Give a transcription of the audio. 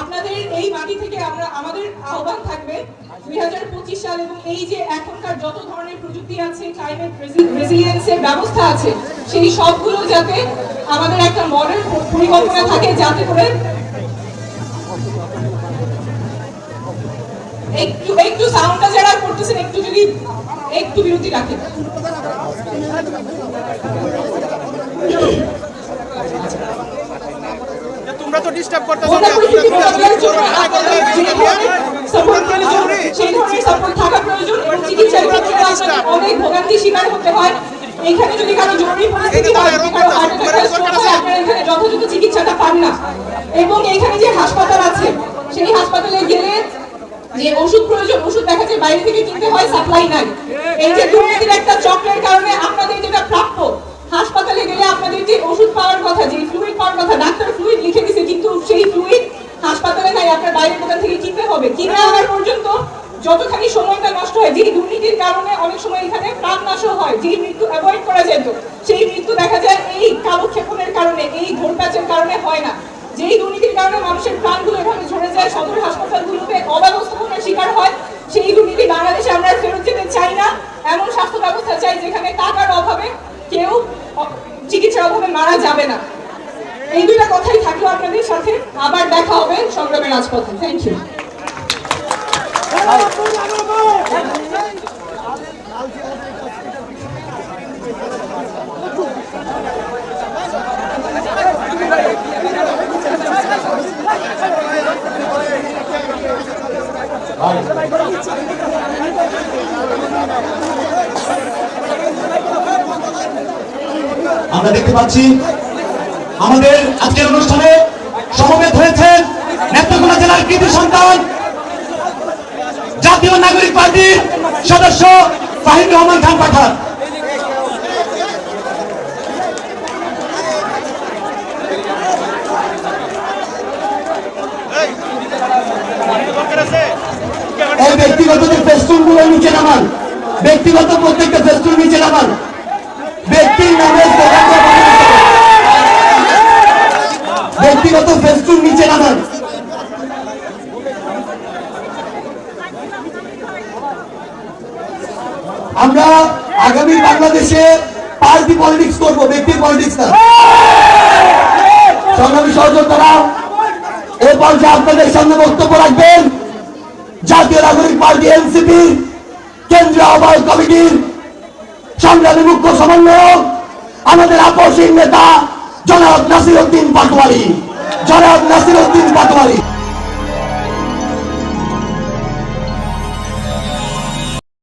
আপনাদের এই মাটি থেকে আমরা আমাদের আহ্বান থাকবে দুই হাজার পঁচিশ সাল এবং এই যে এখনকার যত ধরনের প্রযুক্তি আছে ক্লাইমেট ব্যবস্থা আছে, সেই সবগুলো যাতে আমাদের একটা মডেল পরিকল্পনা থাকে যাতে করে একটু একটু সাউন্ডটা যারা করতেছেন, একটু যদি একটু বিরতি রাখেন তোমরা তো ডিস্টার্ব করতেছো বন্যা পরিস্থিতি মোকাবিলার জন্য আপনাদের যে ধরনের support প্রয়োজন, সেই ধরনের support থাকা প্রয়োজন এবং চিকিৎসার ক্ষেত্রে আপনাদের অনেক ভোগান্তির শিকার হতে হয়। এখানে যদি কারও জরুরি পরিস্থিতি যদি কারও হার্ট অ্যাটাক স্ট্রোক আপনারা এখানে যথাযথ চিকিৎসাটা পান না। এবং এখানে যে হাসপাতাল আছে সেই হাসপাতালে গেলে যে ওষুধ প্রয়োজন ওষুধ দেখা যায় বাইরে থেকে কিনতে হয় সাপ্লাই নাই। এই যে দুর্নীতির একটা চক্রের কারণে আপনাদের যেটা প্রাপ্য হাসপাতালে গেলে আপনাদের যে ওষুধ পাওয়ার কথা যে ফ্লুইড পাওয়ার কথা ডাক্তার ফ্লুইড লিখে দিছে কিন্তু সেই ফ্লুইড হাসপাতালে নাই আপনার বাইরের দোকান থেকে কিনতে হবে কিনে আনার পর্যন্ত যতখানি সময়টা নষ্ট হয়, যেই দুর্নীতির কারণে অনেক সময় এখানে প্রাণ নাশ হয়, যেই মৃত্যু অ্যাভয়েড করা যেত, সেই মৃত্যু দেখা যায় এই কালক্ষেপণের কারণে, এই ঘোরপ্যাচের কারণে হয় না। যেই দুর্নীতির কারণে মানুষের প্রাণগুলো এভাবে ঝরে যায়, সদর হাসপাতালগুলোতে অব্যবস্থাপনার শিকার হয়, সেই দুর্নীতি বাংলাদেশে আমরা ফেরত যেতে চাই না। এমন স্বাস্থ্য ব্যবস্থা চাই যেখানে টাকার অভাবে কেউ চিকিৎসার অভাবে মারা যাবে না। এই দুইটা কথাই থাকল আপনাদের সাথে। আবার দেখা হবে সংগ্রামের রাজপথে। থ্যাংক ইউ আমরা দেখতে পাচ্ছি আমাদের আজকের অনুষ্ঠানে সমবেত হয়েছেন নেত্রকোনা জেলার কৃতি সন্তান জাতীয় নাগরিক পার্টির সদস্য ফাহিম রহমান খান পাঠান। ব্যক্তিগত যে ফেস্টুনগুলো নিচে নামান, ব্যক্তিগত প্রত্যেকটা ফেস্টুন নিচে নামান ব্যক্তির নামে দোকান করে বানানো যাবে। ব্যক্তিগত ফেস্টুন নিচে নামান আমরা আগামী বাংলাদেশে পার্টি পলিটিক্স করব ব্যক্তি পলিটিক্স না। সংগ্রামী সহযোগিতারা এ পর্যায়ে আপনাদের সামনে বক্তব্য রাখবেন, জাতীয় নাগরিক পার্টি এনসিপি কেন্দ্রীয় আহ্বায়ক কমিটির সংগ্রামী মুখ্য সমন্বয়ক, আমাদের আপসীন নেতা জনাব নাসির উদ্দিন পাটোয়ারি। জনাব নাসির উদ্দিন পাটোয়ারি